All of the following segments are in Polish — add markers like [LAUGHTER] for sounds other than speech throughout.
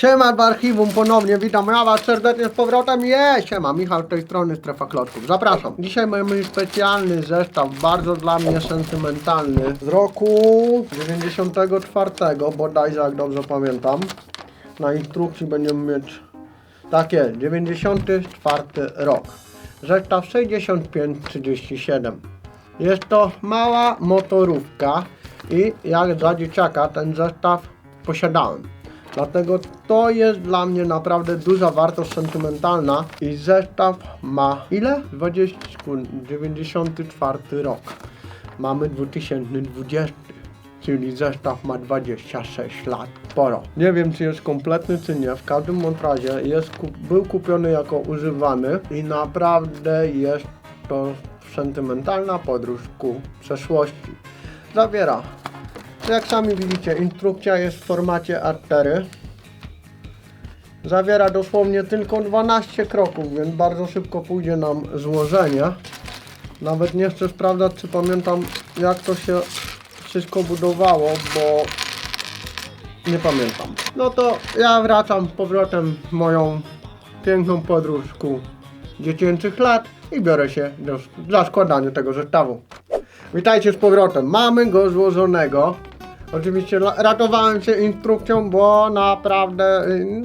Siema w archiwum ponownie, witam ja was serdecznie z powrotem, je, siema, Michał z tej strony Strefa Klocków, zapraszam. Dzisiaj mamy specjalny zestaw, bardzo dla mnie sentymentalny, z roku 94, bodajże jak dobrze pamiętam. Na instrukcji będziemy mieć, tak jest, 94 rok. Zestaw 6537. Jest to mała motorówka i jak dla dzieciaka ten zestaw posiadałem. Dlatego to jest dla mnie naprawdę duża wartość sentymentalna i zestaw ma ile? 20 sekund, 94 rok. Mamy 2020, czyli zestaw ma 26 lat. Sporo. Nie wiem czy jest kompletny czy nie, w każdym razie jest, był kupiony jako używany i naprawdę jest to sentymentalna podróż ku przeszłości. Zawiera jak sami widzicie, instrukcja jest w formacie A4. Zawiera dosłownie tylko 12 kroków, więc bardzo szybko pójdzie nam złożenie. Nawet nie chcę sprawdzać, czy pamiętam, jak to się wszystko budowało, bo nie pamiętam. No to ja wracam z powrotem moją piękną podróż ku dziecięcych lat i biorę się do, za składanie tego zestawu. Witajcie z powrotem. Mamy go złożonego. Oczywiście ratowałem się instrukcją, bo naprawdę y,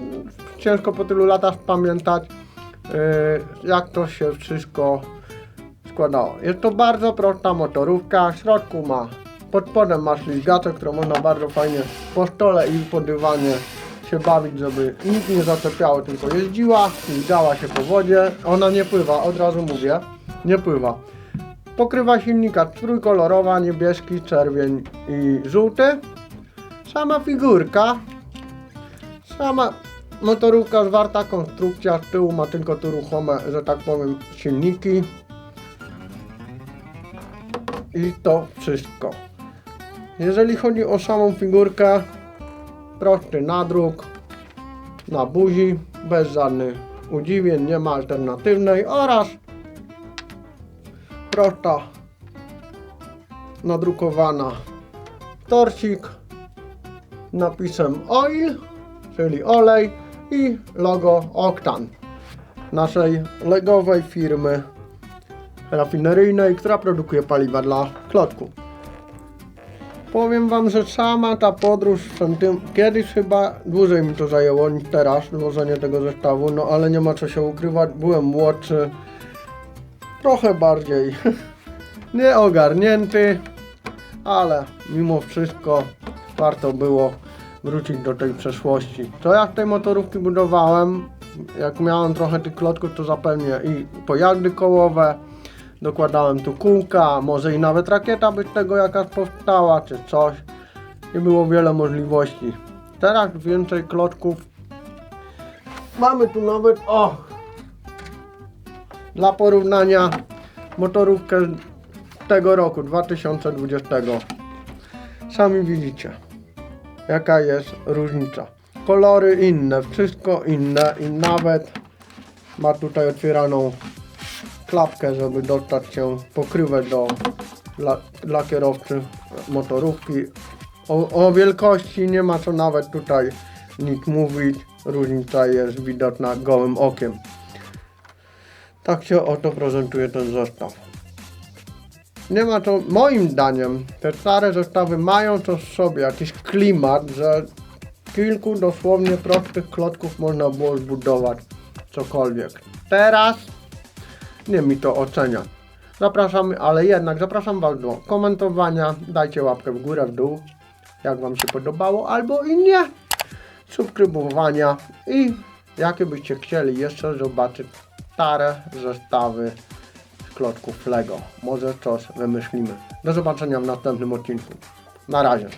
ciężko po tylu latach pamiętać, y, jak to się wszystko składało. Jest to bardzo prosta motorówka. W środku ma, pod spodem ma ślizgacę, którą można bardzo fajnie po stole i po dywanie się bawić, żeby nic nie zaczepiało, tylko jeździła, ślizgała się po wodzie. Ona nie pływa, od razu mówię, nie pływa. Pokrywa silnika trójkolorowa, niebieski, czerwień i żółty. Sama figurka. Sama motorówka zwarta konstrukcja. Z tyłu ma tylko tu ruchome, że tak powiem, silniki. I to wszystko. Jeżeli chodzi o samą figurkę, prosty nadruk na buzi, bez żadnych udziwień, nie ma alternatywnej oraz prosta nadrukowana. Torcik. Napisem oil, czyli olej i logo Octan. Naszej legowej firmy rafineryjnej, która produkuje paliwa dla klocków. Powiem Wam, że sama ta podróż, tym, kiedyś chyba dłużej mi to zajęło niż teraz, złożenie tego zestawu, no ale nie ma co się ukrywać, byłem młodszy, trochę bardziej [LAUGHS] nieogarnięty, ale mimo wszystko warto było wrócić do tej przeszłości. To jak tej motorówki budowałem, jak miałem trochę tych klocków, to zapewne i pojazdy kołowe, dokładałem tu kółka, może i nawet rakieta by z tego jakaś powstała, czy coś. I było wiele możliwości. Teraz więcej klocków. Mamy tu nawet, o, dla porównania motorówkę tego roku 2020. Sami widzicie, jaka jest różnica. Kolory inne, wszystko inne i nawet ma tutaj otwieraną klapkę, żeby dostać się pokrywę do dla, dla kierowcy motorówki. O, o wielkości nie ma co nawet tutaj nic mówić. Różnica jest widoczna gołym okiem. Tak się oto prezentuje ten zestaw. Nie ma to, moim zdaniem, te stare zestawy mają to w sobie jakiś klimat, że kilku dosłownie prostych klocków można było zbudować cokolwiek. Teraz nie mi to ocenia. Zapraszam, ale jednak zapraszam Was do komentowania, dajcie łapkę w górę, w dół, jak Wam się podobało, albo i nie, subskrybowania i jakie byście chcieli jeszcze zobaczyć stare zestawy klocków Lego. Może coś wymyślimy. Do zobaczenia w następnym odcinku. Na razie.